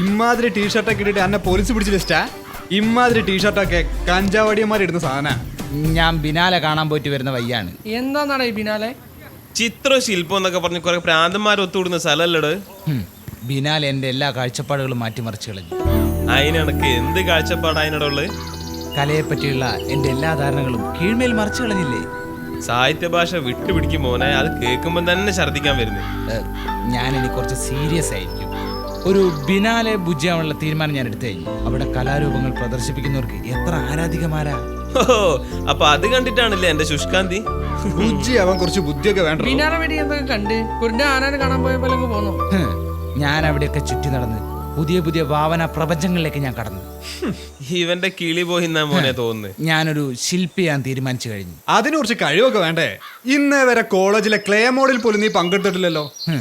ഇമാതിരി ടീഷർട്ടൊക്കെ ഇട്ടിട്ട് എന്നെ പോലീസ് പിടിച്ച് ലിസ്റ്റാ ഇമാതിരി ടീഷർട്ടൊക്കെ കഞ്ചാവടിയന്മാരിടുന്ന സാധന. ഞാൻ ബിനാലെ കാണാൻ പോയിട്ട് വരുന്ന വയ്യാണ്. എന്താന്നാണ് ഈ ബിനാലെ? ചിത്ര ശില്പം എന്നൊക്കെ പറഞ്ഞ് കുറെ പ്രാന്തന്മാർ ഒത്തുകൂടുന്ന സ്ഥലമല്ലട് ബിനാൽ എന്റെ എല്ലാ കാഴ്ചപ്പാടുകളും മാറ്റിമറിച്ച് കളഞ്ഞു. അതിനക്ക് എന്ത് കാഴ്ചപ്പാടാ അതിനോടുള്ളത് കലയെപ്പറ്റിയുള്ള എന്റെ എല്ലാ ധാരണകളും കീഴ്മേൽ മറിച്ച് കളഞ്ഞില്ലേ? സാഹിത്യ ഭാഷ വിട്ടുപിടിക്കും മോനെ അത് കേൾക്കുമ്പോൾ തന്നെ ഛർദിക്കാൻ വരുന്നു. ഞാൻ ഞാനിനി കുറച്ച് സീരിയസ് ആയിരിക്കും. ഒരു ബിനാലെ ബുജ്ജിയാവാനുള്ള തീരുമാനം ഞാൻ എടുത്തു കഴിഞ്ഞു. അവിടെ കലാരൂപങ്ങൾ പ്രദർശിപ്പിക്കുന്നവർക്ക് എത്ര ആരാധികമാരാ? ഓ അപ്പൊ അത് കണ്ടിട്ടാണല്ലേ എന്റെ ശുഷ്കാന്തി? ബുജ്ജി അവൻ കുറച്ച് ബുദ്ധിയൊക്കെ വേണ്ട വെടി എന്തൊക്കെ കണ്ട്? കുറിന്റെ ആനാനെ കാണാൻ പോയപ്പോ അങ്ങ് പോന്നു? ഹ്, ഞാൻ അവിടെയൊക്കെ ചുറ്റി നടന്ന് പുതിയ പുതിയ ഭാവന പ്രപഞ്ചങ്ങളിലേക്ക് ഞാൻ കടന്നു. ഇവന്റെ കിളി പോയിന്നാ മോനെ തോന്നുന്നു. ഞാനൊരു ശില്പിയാൻ തീരുമാനിച്ചു കഴിഞ്ഞു. അതിന് കുറച്ച് കഴിവൊക്കെ വേണ്ടേ? ഇന്നേ വരെ കോളേജിലെ ക്ലേ മോഡിൽ പോലും നീ പങ്കെടുത്തിട്ടില്ലല്ലോ. ഹ്.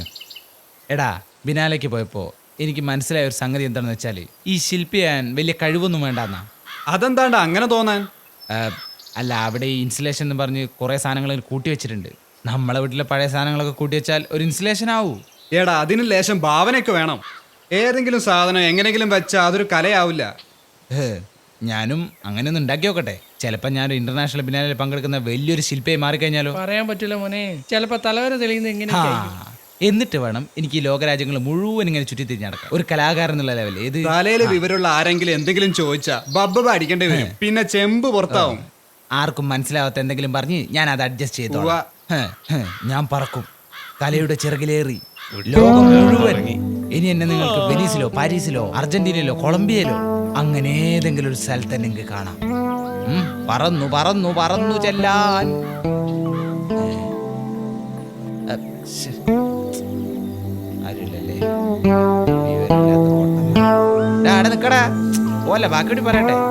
എടാ ബിനാലേക്ക് പോയപ്പോ എനിക്ക് മനസ്സിലായ ഒരു സംഗതി എന്താണെന്ന് വെച്ചാൽ ഈ ശില്പിയാൻ വലിയ കഴിവൊന്നും വേണ്ടെന്നാ. അതെന്താണ്ട് അങ്ങനെ തോന്നാൻ? അല്ല അവിടെ ഈ ഇൻസുലേഷൻ എന്ന് പറഞ്ഞ് കുറേ സാധനങ്ങൾ കൂട്ടി വെച്ചിട്ടുണ്ട്. നമ്മളെ വീട്ടിലെ പഴയ സാധനങ്ങളൊക്കെ കൂട്ടി വെച്ചാൽ ഒരു ഇൻസുലേഷൻ ആവൂ. ഏടാ അതിന് ലേശം ഭാവനയൊക്കെ വേണം. ഏതെങ്കിലും സാധനം എങ്ങനെങ്കിലും വെച്ചാൽ അതൊരു കലയാവില്ല. ഞാനും അങ്ങനെ ഒന്നും ഉണ്ടാക്കി നോക്കട്ടെ. ചിലപ്പോൾ ഞാൻ ഇന്റർനാഷണൽ ബിനാലിൽ പങ്കെടുക്കുന്ന വലിയൊരു ശില്പിയായി മാറിക്കഴിഞ്ഞാലോ? പറയാൻ പറ്റില്ല മോനെ. ചിലപ്പോൾ തലവര തെളിയുന്ന എങ്ങനെയാ എങ്ങനെ എന്നിട്ട് വേണം എനിക്ക് ഈ ലോകരാജ്യങ്ങൾ മുഴുവൻ ഇങ്ങനെ ചുറ്റി തിരിഞ്ഞ് നടക്കാം ഒരു കലാകാരൻ എന്നുള്ള ലെവൽ ഏത് തലയിൽ വിവരമുള്ള ആരെങ്കിലും എന്തെങ്കിലും ചോദിച്ചാ ബബ്ബ അടിക്കേണ്ടി വരും. പിന്നെ ചെമ്പ് പുറത്താവും. ആർക്കും മനസ്സിലാവാത്ത എന്തെങ്കിലും പറഞ്ഞ് ഞാൻ അത് അഡ്ജസ്റ്റ് ചെയ്തു ഞാൻ പറക്കും. കലയുടെ ചിറകിലേറി. ലോകം മുഴുവൻ. ഇനി എന്നെ നിങ്ങൾക്ക് വെനീസിലോ പാരീസിലോ അർജന്റീനയിലോ കൊളംബിയയിലോ അങ്ങനെ ഏതെങ്കിലും ഒരു സ്ഥലത്ത് എനിക്ക് നിങ്ങൾക്ക് കാണാം. പറന്നു പറന്നു പറന്നു ചെല്ലാൻ. നിക്കടാ ഓല്ല ബാക്കി പറയട്ടെ.